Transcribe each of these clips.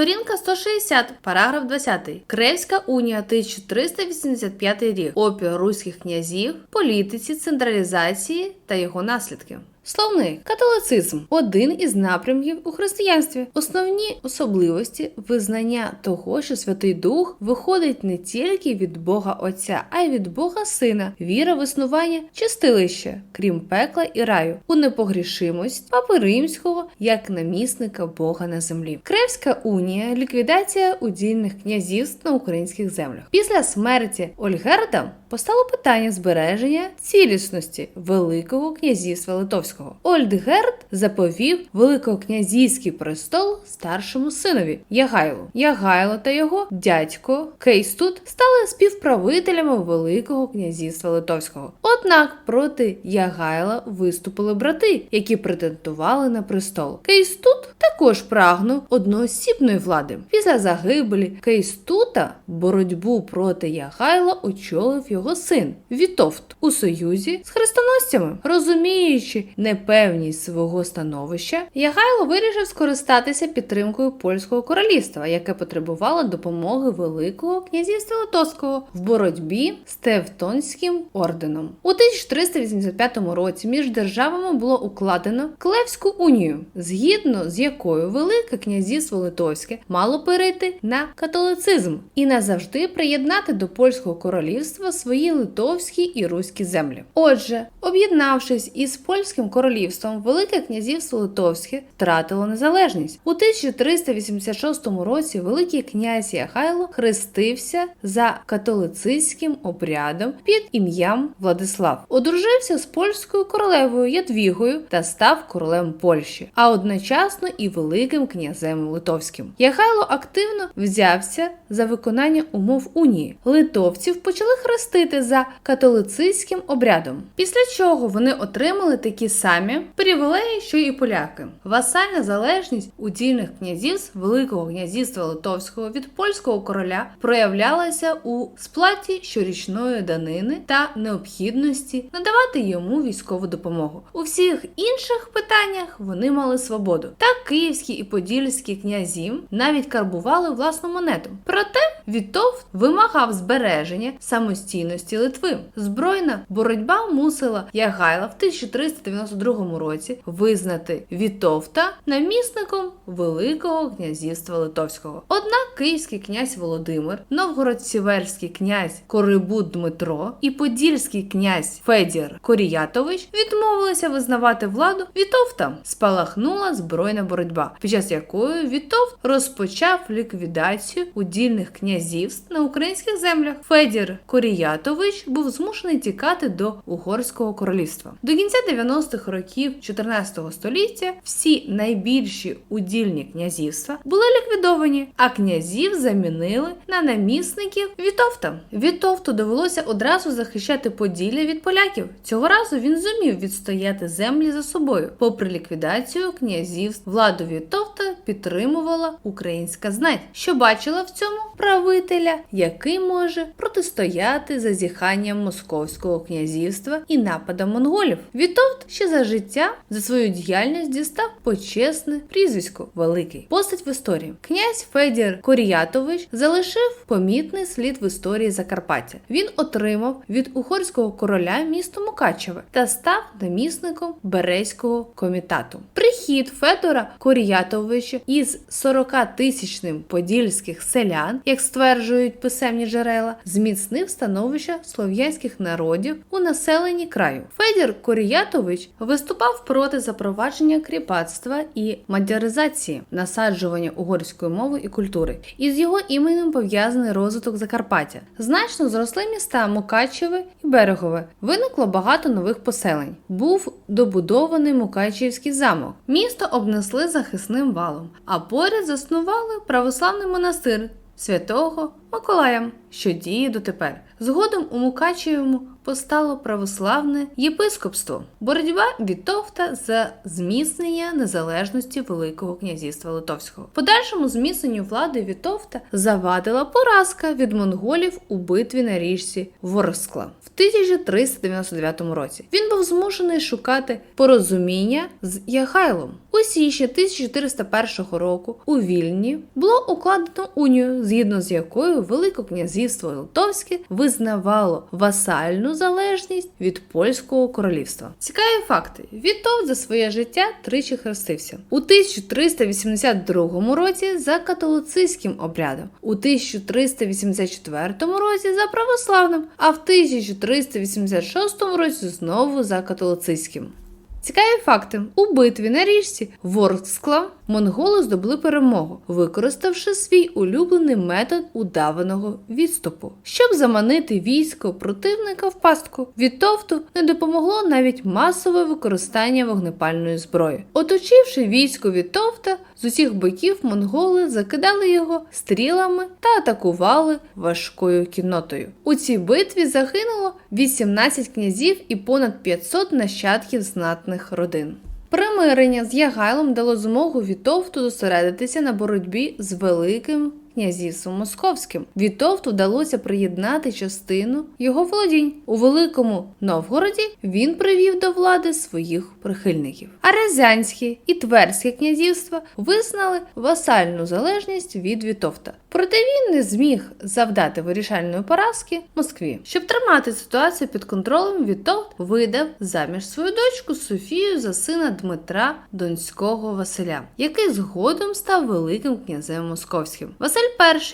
Сторінка 160, параграф 20. Кревська унія 1385 рік. Опір руських князів, політиці, централізації та його наслідки. Словник католицизм один із напрямків у християнстві. Основні особливості визнання того, що Святий Дух виходить не тільки від Бога Отця, а й від Бога Сина, віра в існування чистилища, крім пекла і раю, у непогрішимость Папи Римського як намісника Бога на землі. Кревська унія ліквідація удільних князівств на українських землях. Після смерті Ольгерда постало питання збереження цілісності Великого князівства Литовського. Ольдгерд заповів великокнязівський престол старшому синові Ягайлу. Ягайло та його дядько Кейстут стали співправителями Великого князівства Литовського. Однак проти Ягайла виступили брати, які претендували на престол. Кейстут також прагнув одноосібної влади. Після загибелі Кейстута боротьбу проти Ягайла очолив його син Вітовт у союзі з хрестоносцями. Розуміючи непевність свого становища, Ягайло вирішив скористатися підтримкою польського королівства, яке потребувало допомоги Великого князівства Литовського в боротьбі з Тевтонським орденом. У 1385 році між державами було укладено Клевську унію, згідно з якою Велике князівство Литовське мало перейти на католицизм і назавжди приєднати до польського королівства свої литовські і руські землі. Отже, об'єднавшись із польським королівством, Велике князівство Литовське втратило незалежність. У 1386 році Великий князь Яхайло хрестився за католицизьким обрядом під ім'ям Владислав. Одружився з польською королевою Ядвігою та став королем Польщі, а одночасно і великим князем Литовським. Яхайло активно взявся за виконання умов унії. Литовців почали хрестити за католицизьким обрядом, після чого вони отримали такі самі привілеї, що і поляки. Васальна залежність удільних князівств Великого князівства Литовського від польського короля проявлялася у сплаті щорічної данини та необхідності надавати йому військову допомогу. У всіх інших питаннях вони мали свободу. Так київські і подільські князі навіть карбували власну монету. Проте Вітовт вимагав збереження самостійності Литви. Збройна боротьба мусила Ягайла в 1392 році визнати Вітовта намісником Великого князівства Литовського. Однак київський князь Володимир, Новгород-Сіверський князь Корибут Дмитро і Подільський князь Федір Коріятович відмовилися визнавати владу Вітовта. Спалахнула збройна боротьба, під час якої Вітовт розпочав ліквідацію удільних князівств на українських землях. Федір Коріятович був змушений тікати до Угорського королівства. До кінця 90-х років 14 століття всі найбільші удільні князівства були ліквідовані, а князів замінили на намісників Вітовта. Вітовту довелося одразу захищати Поділля від поляків. Цього разу він зумів відстояти землі за собою. Попри ліквідацію князівств, владу Вітовта підтримувала українська знать, що бачила в цьому правителя, який може протистояти зазіханням московського князівства і нападам монголів. Вітовт ще за життя за свою діяльність дістав почесне прізвисько Великий. Постать в історії. Князь Федір Коріятович залишив помітний слід в історії Закарпаття. Він отримав від угорського короля місто Мукачеве та став намісником Березького комітату. Прихід Федора Коріятовича із 40-тисячним подільських селян, як стверджують писемні джерела, зміцнив становище слов'янських народів у населенні краю. Федір Коріятович виступав проти запровадження кріпацтва і мадяризації, насаджування угорської мови і культури. Із його іменем пов'язаний розвиток Закарпаття. Значно зросли міста Мукачеве і Берегове. Виникло багато нових поселень. Був добудований Мукачівський замок. Місто обнесли захисним валом, а поряд заснували православний монастир святого Миколаєм, що діє дотепер. Згодом у Мукачевому постало православне єпископство, боротьба Вітовта за зміцнення незалежності Великого князівства Литовського. Подальшому зміцненню влади Вітовта завадила поразка від монголів у битві на річці Ворскла в 1399 році. Він був змушений шукати порозуміння з Ягайлом. У січні 1401 року у Вільні було укладено унію, згідно з якою Велике князівство Литовське визнавало васальну залежність від польського королівства. Цікаві факти: Вітовт за своє життя тричі хрестився у 1382 році за католицизьким обрядом, у 1384 році за православним, а в 1386 році знову за католицизьким. Цікаві факти: у битві на річці Ворскла монголи здобули перемогу, використавши свій улюблений метод удаваного відступу. Щоб заманити військо противника в пастку, Вітовту не допомогло навіть масове використання вогнепальної зброї. Оточивши військо Вітовта, з усіх боків монголи закидали його стрілами та атакували важкою кіннотою. У цій битві загинуло 18 князів і понад 500 нащадків знатних родин. Примирення з Ягайлом дало змогу Вітовту зосередитися на боротьбі з великим князівством московським. Вітовту вдалося приєднати частину його володінь. У Великому Новгороді він привів до влади своїх прихильників. А Рязанське і Тверське князівства визнали васальну залежність від Вітовта. Проте він не зміг завдати вирішальної поразки Москві. Щоб тримати ситуацію під контролем, Вітовт видав заміж свою дочку Софію за сина Дмитра Донського Василя, який згодом став великим князем московським. Василь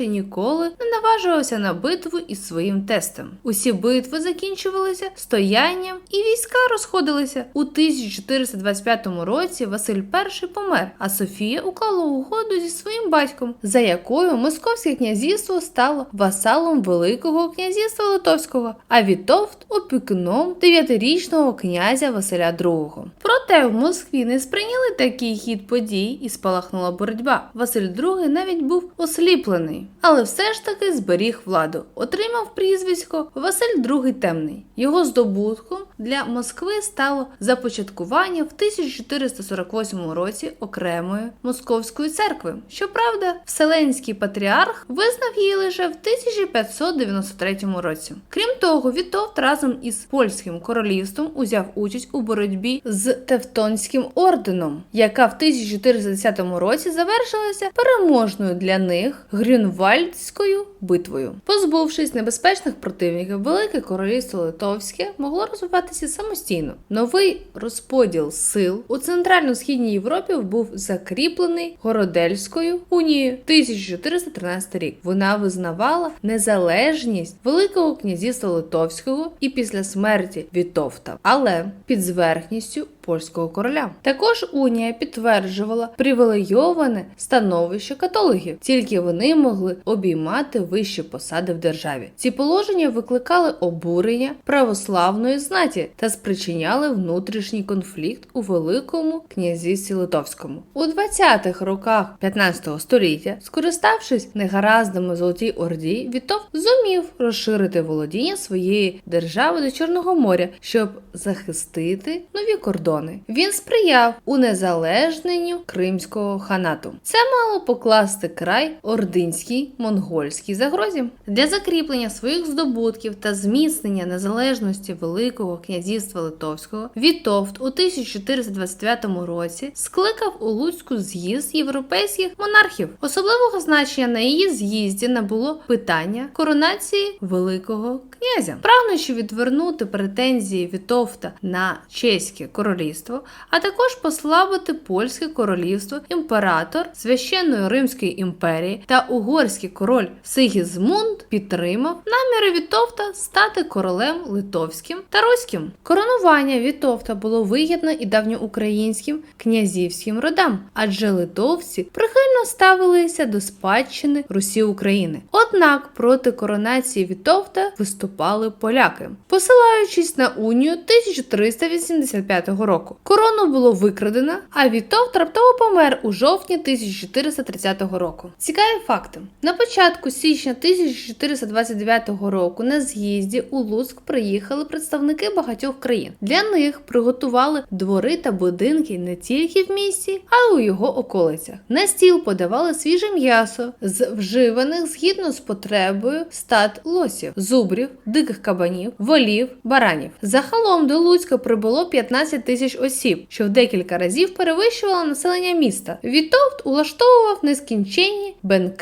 І ніколи не наважувався на битву із своїм тестем. Усі битви закінчувалися стоянням, і війська розходилися. У 1425 році Василь І помер, а Софія уклала угоду зі своїм батьком, за якою Московське князівство стало васалом Великого князівства Литовського, а Вітовт опікуном дев'ятирічного князя Василя II. Проте в Москві не сприйняли такий хід подій і спалахнула боротьба. Василь II навіть був осліплений, але все ж таки зберіг владу. Отримав прізвисько Василь II Темний. Його здобутком для Москви стало започаткування в 1448 році окремої московської церкви. Щоправда, Вселенський патріарх визнав її лише в 1593 році. Крім того, Вітовт разом із польським королівством узяв участь у боротьбі з Тевтонським орденом, яка в 1410 році завершилася переможною для них Грюнвальдською битвою. Позбувшись небезпечних противників, Велике Королівство Литовське могло розвиватися самостійно. Новий розподіл сил у центрально-східній Європі був закріплений Городельською унією 1413 рік. Вона визнавала незалежність Великого князівства Литовського і після смерті Вітовта, але під зверхністю польського короля. Також унія підтверджувала привілейоване становище католиків, тільки вони могли обіймати вищі посади в державі. Ці положення викликали обурення православної знаті та спричиняли внутрішній конфлікт у Великому князівстві Литовському. У 20-х роках 15 століття, скориставшись негараздами Золотій Орді, Вітов зумів розширити володіння своєї держави до Чорного моря, щоб захистити нові кордони. Він сприяв унезалежненню Кримського ханату. Це мало покласти край ординській монгольській загрозі для закріплення своїх здобутків та зміцнення незалежності Великого князівства Литовського. Вітовт у 1429 році скликав у Луцьку з'їзд європейських монархів. Особливого значення на її з'їзді набуло питання коронації Великого князя, прагнучи відвернути претензії Вітовта на чеське королівство, а також послабити польське королівство, імператор священної Римської імперії та угорський король Сигізмунд підтримав наміри Вітовта стати королем литовським та руським. Коронування Вітовта було вигідно і давньоукраїнським князівським родам, адже литовці прихильно ставилися до спадщини Русі України. Однак проти коронації Вітовта виступали поляки, посилаючись на унію 1385 року. Корону було викрадено, а Вітовт раптово помер у жовтні 1430 року. Цікаві факти. На початку січня 1429 року на з'їзді у Луцьк приїхали представники багатьох країн. Для них приготували двори та будинки не тільки в місті, а й у його околицях. На стіл подавали свіже м'ясо з вживаних згідно з потребою стад лосів, зубрів, диких кабанів, волів, баранів. Загалом до Луцька прибуло 15 тисяч осіб, що в декілька разів перевищувало населення міста. Вітовт улаштовував нескінченні бенкети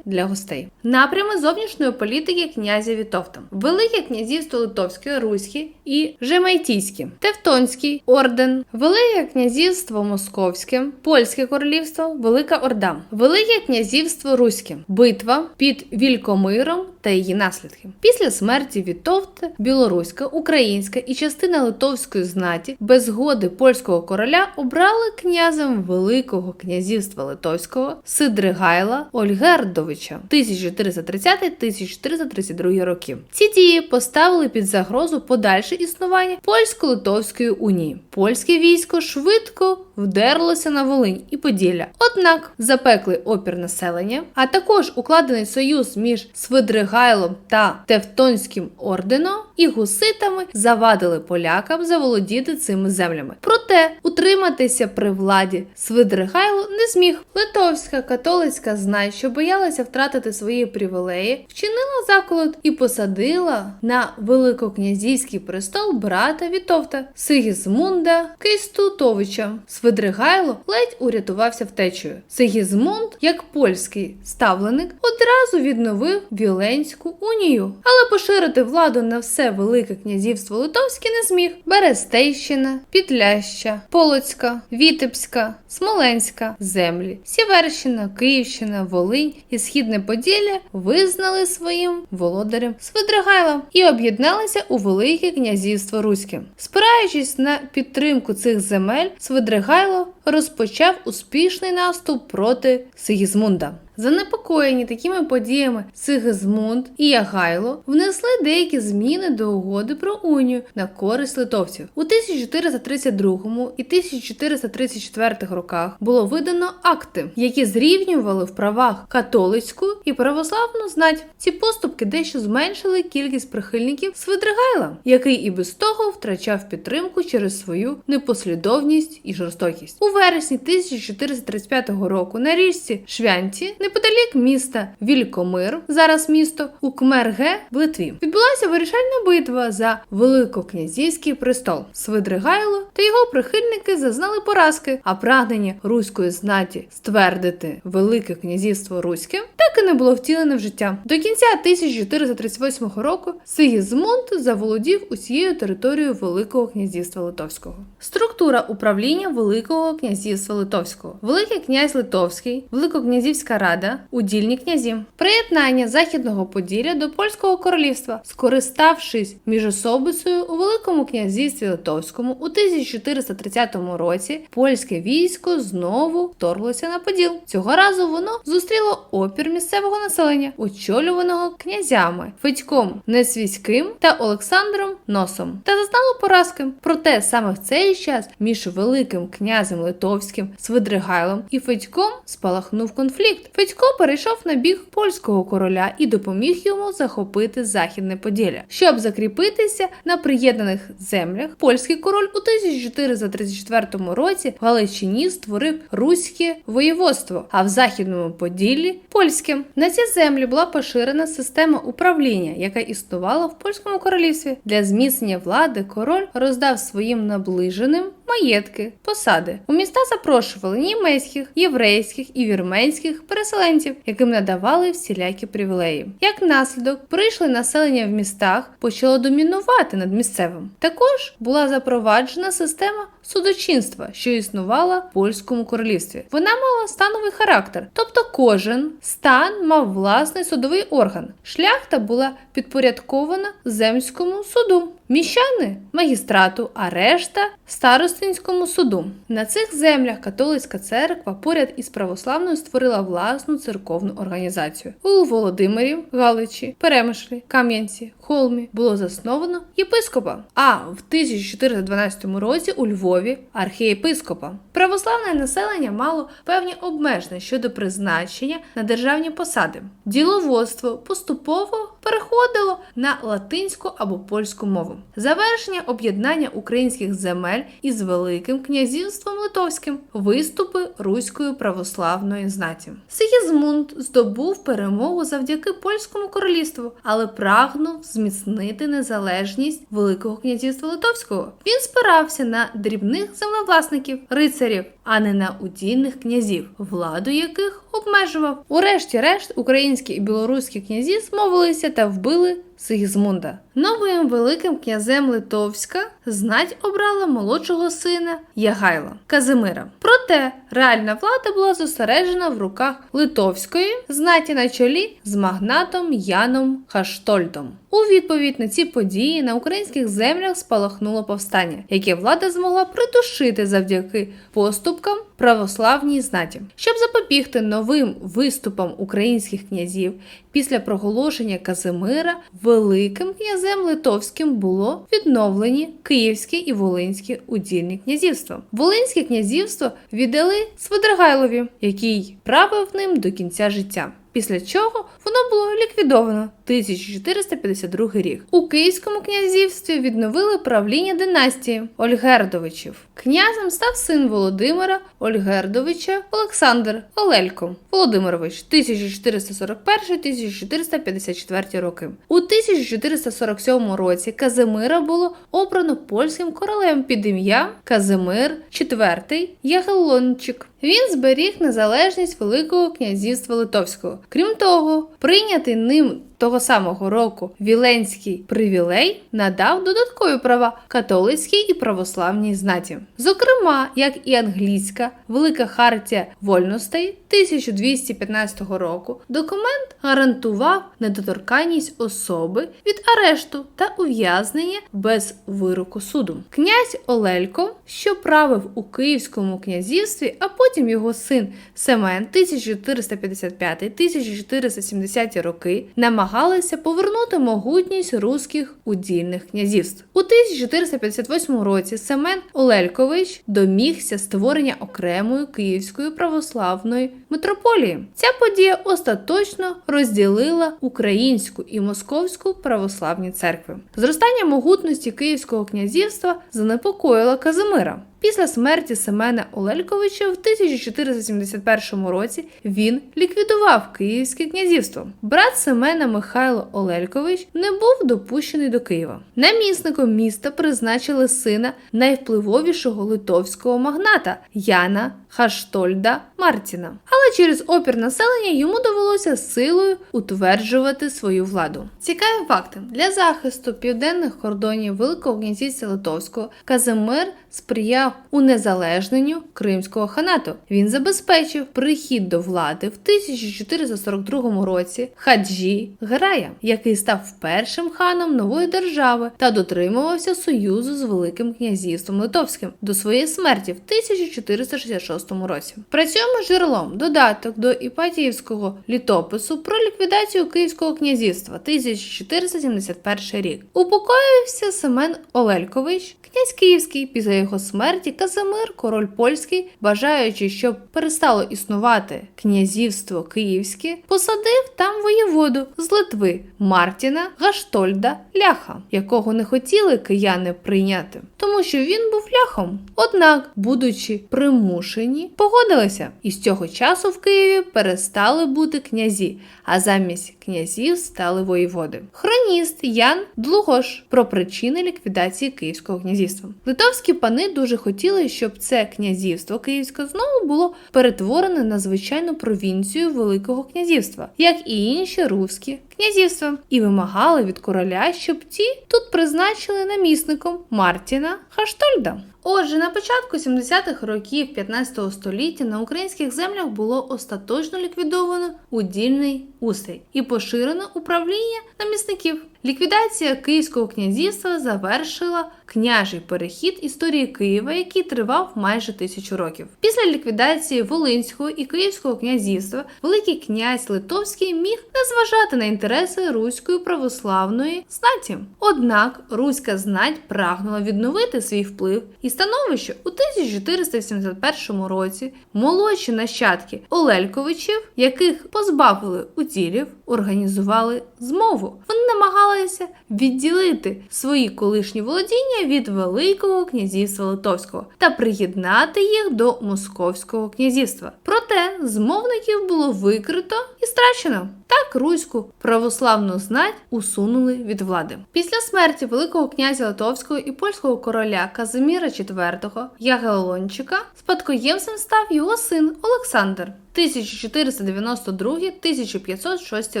для гостей. Напрями зовнішньої політики князя Вітовта. Велике князівство Литовське, Руське і Жемайтійське, Тевтонський орден, Велике князівство Московське, Польське королівство, Велика Орда, Велике князівство Руське, битва під Вількомиром та її наслідки. Після смерті Вітовта білоруська, українська і частина литовської знаті без згоди польського короля обрали князем Великого князівства Литовського Сидригайла Ольгердовича 1430-1432 роки. Ці дії поставили під загрозу подальше існування польсько-литовської унії. Польське військо швидко вдерлося на Волинь і Поділля. Однак запеклий опір населення, а також укладений союз між Свидригайлом та Тевтонським орденом і гуситами завадили полякам заволодіти цими землями. Проте утриматися при владі Свидригайло не зміг. Литовська католицька знать, що боялася втратити свої привілеї, вчинила заколот і посадила на великокнязівський престол брата Вітовта Сигізмунда Кейстутовича. Свидригайло ледь урятувався втечею. Сигізмунд, як польський ставленик, одразу відновив Віленську унію, але поширити владу на все велике князівство Литовське не зміг. Берестейщина, Підляща, Полоцька, Вітебська, Смоленська землі, Сіверщина, Київщина, Волинь і Східне Поділля визнали своїм володарем Свидригайла і об'єдналися у Велике князівство Руське. Спираючись на підтримку цих земель, Свидригайло розпочав успішний наступ проти Сигізмунда. Занепокоєні такими подіями Сигизмунд і Ягайло внесли деякі зміни до угоди про унію на користь литовців. У 1432 і 1434 роках було видано акти, які зрівнювали в правах католицьку і православну знать. Ці поступки дещо зменшили кількість прихильників Свидригайла, який і без того втрачав підтримку через свою непослідовність і жорстокість. У вересні 1435 року на річці Швянці неподалік міста Вількомир, зараз місто Укмерге в Литві, відбулася вирішальна битва за великокнязівський престол. Свидригайло та його прихильники зазнали поразки, а прагнення руської знаті ствердити Велике князівство Руське так і не було втілене в життя. До кінця 1438 року Сигізмунд заволодів усією територією Великого князівства Литовського. Структура управління Великого князівства Литовського, Великий князь Литовський, Великокнязівська рада, удільні князі, приєднання західного Поділля до польського королівства, скориставшись міжособицею у Великому князівстві Литовському у 1430 році, польське військо знову вторглося на Поділ. Цього разу воно зустріло опір місцевого населення, очолюваного князями Федьком Несвійським та Олександром Носом, та зазнало поразки. Проте саме в цей час між великим князем Литовським Свидригайлом і Федьком спалахнув конфлікт. Федько перейшов на бік польського короля і допоміг йому захопити західне Поділля. Щоб закріпитися на приєднаних землях, польський король у 1434 році в Галичині створив руське воєводство, а в західному Поділлі польське. На ці землі була поширена система управління, яка існувала в польському королівстві. Для зміцнення влади король роздав своїм наближеним маєтки, посади. У міста запрошували німецьких, єврейських і вірменських переселенців, яким надавали всілякі привілеї. Як наслідок, прийшли населення в містах почало домінувати над місцевим. Також була запроваджена система судочинства, що існувала в польському королівстві. Вона мала становий характер, тобто кожен стан мав власний судовий орган. Шляхта була підпорядкована земському суду. Міщани магістрату, а решта старостинському суду. На цих землях католицька церква поряд із православною створила власну церковну організацію. У Володимирі, Галичі, Перемишлі, Кам'янці, Холмі було засновано єпископа. А в 1412 році у Львові Львові архієпископа. Православне населення мало певні обмеження щодо призначення на державні посади. Діловодство поступово переходило на латинську або польську мову. Завершення об'єднання українських земель із Великим князівством Литовським, виступи руської православної знаті. Сигізмунд здобув перемогу завдяки польському королівству, але прагнув зміцнити незалежність Великого князівства Литовського. Він спирався на дрібних землевласників, рицарів, а не на удільних князів, владу яких обмежував. Урешті-решт, українські і білоруські князі змовилися та вбили Сигізмунда. Новим великим князем Литовська знать обрала молодшого сина Ягайла Казимира. Проте реальна влада була зосереджена в руках Литовської знаті на чолі з магнатом Яном Хаштольдом. У відповідь на ці події на українських землях спалахнуло повстання, яке влада змогла придушити завдяки поступкам православній знаті. Щоб запобігти новим виступам українських князів після проголошення Казимира, великим князем Литовським було відновлені Київське і Волинське удільні князівства. Волинське князівство віддали Свидригайлові, який правив ним до кінця життя. Після чого воно було ліквідовано 1452 рік. У Київському князівстві відновили правління династії Ольгердовичів. Князем став син Володимира Ольгердовича Олександр Олелько Володимирович 1441-1454 роки. У 1447 році Казимира було обрано польським королем під ім'ям Казимир IV Ягеллончик. Він зберіг незалежність Великого князівства Литовського. Крім того, прийнятий ним того самого року Віленський привілей надав додаткові права католицькій і православній знаті. Зокрема, як і англійська Велика Хартія Вольностей 1215 року, документ гарантував недоторканність особи від арешту та ув'язнення без вироку суду. Князь Олелько, що правив у Київському князівстві, а потім його син Семен 1455-1470 роки, намагалися повернути могутність руських удільних князівств. У 1458 році Семен Олелькович домігся створення окремої Київської православної митрополії. Ця подія остаточно розділила українську і московську православні церкви. Зростання могутності Київського князівства занепокоїло Казимира. Після смерті Семена Олельковича в 1471 році він ліквідував Київське князівство. Брат Семена Михайло Олелькович не був допущений до Києва. Намісником міста призначили сина найвпливовішого литовського магната Яна Хаштольда Мартіна. Але через опір населення йому довелося силою утверджувати свою владу. Цікаві факти для захисту південних кордонів Великого князівства Литовського Казимир сприяв унезалежненню Кримського ханату. Він забезпечив прихід до влади в 1442 році Хаджі Герая, який став першим ханом нової держави та дотримувався союзу з Великим князівством Литовським до своєї смерті в 1466 році. Працюємо джерелом додаток до Іпатіївського літопису про ліквідацію Київського князівства 1471 рік. Упокоївся Семен Олелькович, князь Київський після його смерті Казимир, король польський, бажаючи, щоб перестало існувати князівство Київське, посадив там воєводу з Литви Мартіна Гаштольда Ляха, якого не хотіли кияни прийняти, тому що він був ляхом. Однак, будучи примушені, погодилися, і з цього часу в Києві перестали бути князі, а замість князів стали воєводи. Хроніст Ян Длугош про причини ліквідації Київського князівства. Литовські пани дуже хотіли, щоб це князівство Київське знову було перетворене на звичайну провінцію Великого князівства, як і інші руські князівства, і вимагали від короля, щоб ті тут призначили намісником Мартіна Хаштольда. Отже, на початку 70-х років 15 століття на українських землях було остаточно ліквідовано удільний устрій і поширено управління намісників. Ліквідація Київського князівства завершила княжий перехід історії Києва, який тривав майже тисячу років. Після ліквідації Волинського і Київського князівства Великий князь Литовський міг не зважати на інтереси руської православної знаті. Однак руська знать прагнула відновити свій вплив і становище у 1481 році. Молодші нащадки Олельковичів, яких позбавили уділів, організували змову. Вони намагалися відділити свої колишні володіння від Великого князівства Литовського та приєднати їх до Московського князівства. Проте змовників було викрито і страчено. Так руську православну знать усунули від влади. Після смерті Великого князя Литовського і польського короля Казиміра IV Ягелончика спадкоємцем став його син Олександр. 1492-1506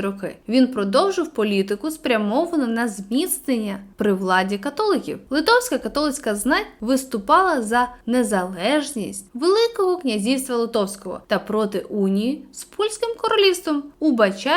роки він продовжив політику, спрямовану на зміцнення при владі католиків. Литовська католицька знать виступала за незалежність Великого князівства Литовського та проти унії з польським королівством,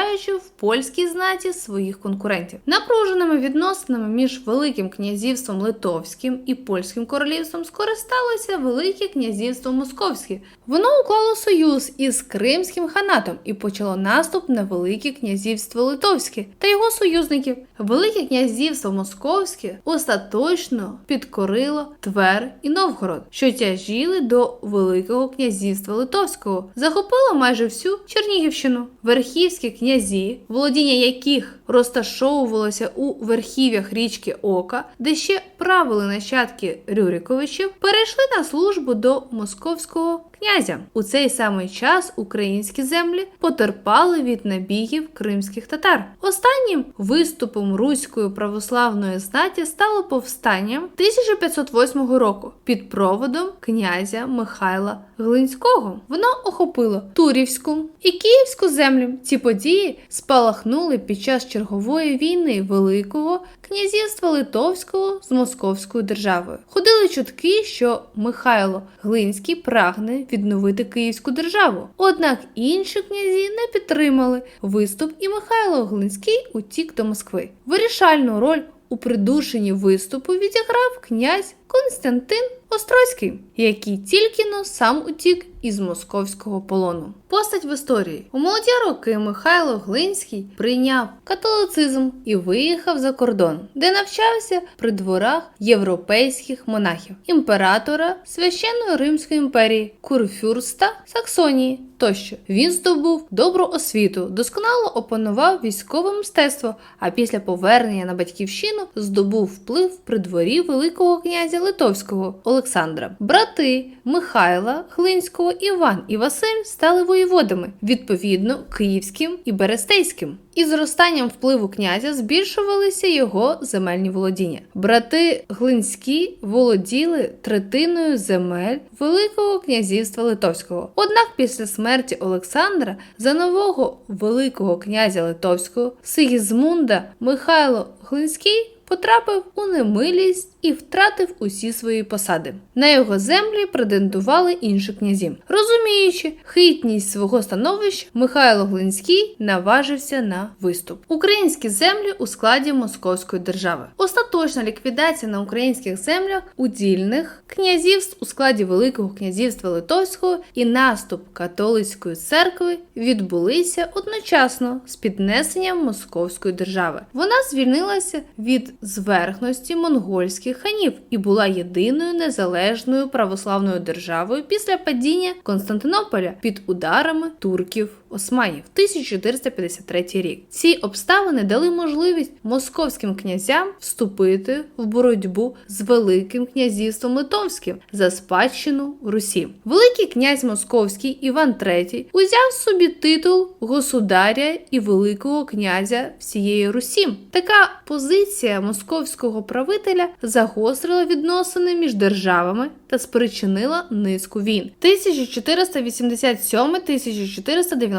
убачаючи в польській знаті своїх конкурентів. Напруженими відносинами між Великим князівством Литовським і польським королівством скористалося Велике князівство Московське. Воно уклало союз із Кримським ханатом і почало наступ на Велике князівство Литовське та його союзників. Велике князівство Московське остаточно підкорило Твер і Новгород, що тяжіли до Великого князівства Литовського, захопило майже всю Чернігівщину. Верхівські князі, володіння яких розташовувалося у верхів'ях річки Ока, де ще правили нащадки Рюриковичів, перейшли на службу до московського князя. У цей самий час українські землі потерпали від набігів кримських татар. Останнім виступом руської православної знаті стало повстання 1508 року під проводом князя Михайла Глинського. Воно охопило Турівську і Київську землю. Ці події спалахнули під час чергової війни Великого князівства Литовського з Московською державою. Ходили чутки, що Михайло Глинський прагне відновити Київську державу. Однак інші князі не підтримали виступ, і Михайло Глинський утік до Москви. Вирішальну роль у придушенні виступу відіграв князь Константин Острозький, який тільки но сам утік із московського полону. Постать в історії у молоді роки Михайло Глинський прийняв католицизм і виїхав за кордон, де навчався при дворах європейських монахів, імператора священної Римської імперії, курфюрста Саксонії. Тощо він здобув добру освіту, досконало опанував військове мистецтво, а після повернення на батьківщину здобув вплив при дворі Великого князя Литовського Олександра. Брати Михайла Глинського, Іван і Василь стали воєводами, відповідно київським і берестейським. І зростанням впливу князя збільшувалися його земельні володіння. Брати Глинські володіли третиною земель Великого князівства Литовського. Однак після смерті Олександра за нового Великого князя Литовського Сигізмунда Михайло Глинський потрапив у немилість і втратив усі свої посади. На його землі претендували інші князі. Розуміючи хитність свого становища, Михайло Глинський наважився на виступ. Українські землі у складі Московської держави. Остаточна ліквідація на українських землях удільних князівств у складі Великого князівства Литовського і наступ католицької церкви відбулися одночасно з піднесенням Московської держави. Вона звільнилася від зверхності монгольських ханів і була єдиною незалежною православною державою після падіння Константинополя під ударами турків. Османів 1453 рік. Ці обставини дали можливість московським князям вступити в боротьбу з Великим князівством Литовським за спадщину Русі. Великий князь Московський Іван III узяв собі титул государя і Великого князя всієї Русі. Така позиція московського правителя загострило відносини між державами та спричинило низку війн.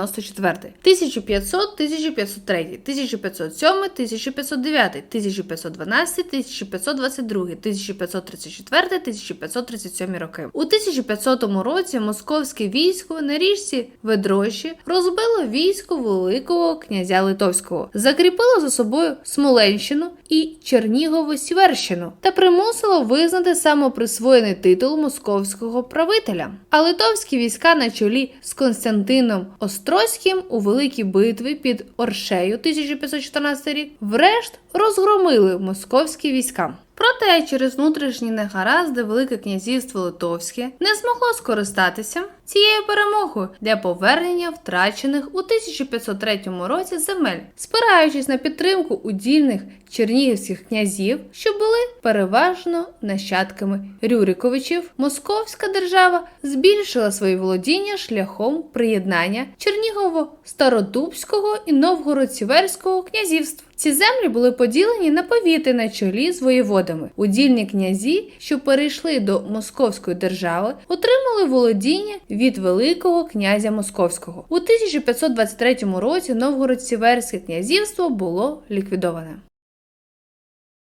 1487-1494, 1500-1503, 1507-1509, 1512-1522, 1534-1537 роки. У 1500 році московське військо на річці Ведрощі розбило військо Великого князя Литовського, закріпило за собою Смоленщину і Чернігово-Сіверщину та примусило визнати самоприсвоєний титул московського правителя. А литовські війська на чолі з Константином Острозьким у великій битві під Оршею 1514 рік врешт розгромили московські війська. Проте через внутрішні негаразди Велике князівство Литовське не змогло скористатися цією перемогою для повернення втрачених у 1503 році земель, спираючись на підтримку удільних чернігівських князів, що були переважно нащадками Рюриковичів, Московська держава збільшила свої володіння шляхом приєднання Чернігово-Стародубського і Новгород-Сіверського князівств. Ці землі були поділені на повіти на чолі з воєводами. Удільні князі, що перейшли до Московської держави, отримали володіння від Великого князя Московського. У 1523 році Новгород-Сіверське князівство було ліквідоване.